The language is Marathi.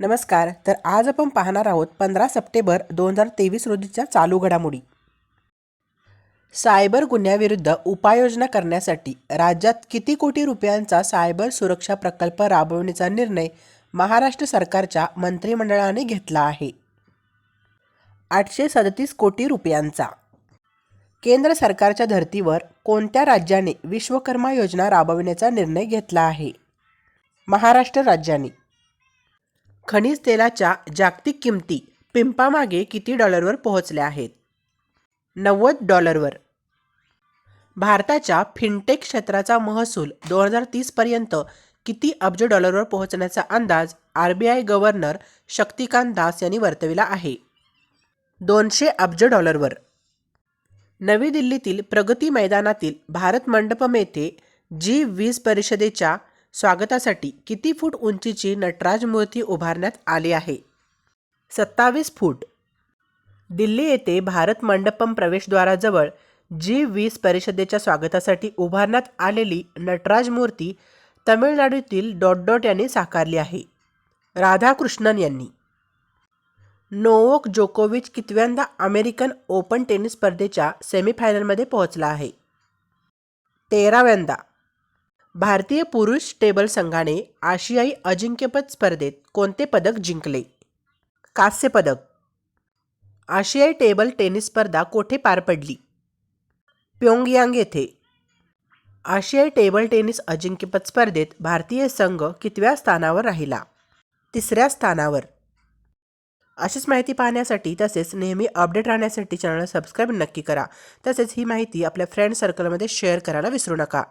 नमस्कार तर आज आपण पाहणार आहोत पंधरा सप्टेंबर दोन हजार तेवीस रोजीच्या चालू घडामोडी. सायबर गुन्ह्याविरुद्ध उपाययोजना करण्यासाठी राज्यात किती कोटी रुपयांचा सायबर सुरक्षा प्रकल्प राबवण्याचा निर्णय महाराष्ट्र सरकारच्या मंत्रिमंडळाने घेतला आहे. आठशे सदतीस कोटी रुपयांचा. केंद्र सरकारच्या धर्तीवर कोणत्या राज्याने विश्वकर्मा योजना राबविण्याचा निर्णय घेतला आहे? महाराष्ट्र राज्याने. खनिज तेलाच्या जागतिक किमती पिंपामागे किती डॉलरवर पोहोचल्या आहेत? नव्वद डॉलरवर. भारताच्या फिनटेक क्षेत्राचा महसूल दोन हजार तीसपर्यंत किती अब्ज डॉलरवर पोहोचण्याचा अंदाज R B I governor Shaktikanta Das यांनी वर्तविला आहे? दोनशे अब्ज डॉलरवर. नवी दिल्लीतील प्रगती मैदानातील भारत मंडपम येथे जी वीस परिषदेच्या स्वागतासाठी किती फूट उंचीची नटराज मूर्ती उभारण्यात आली आहे? सत्तावीस फूट. दिल्ली येथे भारत मंडपम प्रवेशद्वाराजवळ जी वीस परिषदेच्या स्वागतासाठी उभारण्यात आलेली नटराज मूर्ती तमिळनाडूतील डॉट डॉट यांनी साकारली आहे. राधाकृष्णन यांनी. नोवोक जोकोविच कितव्यांदा अमेरिकन ओपन टेनिस स्पर्धेच्या सेमीफायनलमध्ये पोहोचला आहे. तेराव्यांदा. भारतीय पुरुष टेबल संघाने आशियाई अजिंक्यपद स्पर्धेत कोणते पदक जिंकले? कांस्य पदक. आशियाई टेबल टेनिस स्पर्धा कोठे पार पडली? प्योंगयांग येथे. आशियाई टेबल टेनिस अजिंक्यपद स्पर्धेत भारतीय संघ कितव्या स्थानावर राहिला? तिसऱ्या स्थानावर. अशीच माहिती पाहण्यासाठी तसेच नेहमी अपडेट राहण्यासाठी चॅनल सबस्क्राईब नक्की करा. तसेच ही माहिती आपल्या फ्रेंड सर्कलमध्ये शेअर करायला विसरू नका.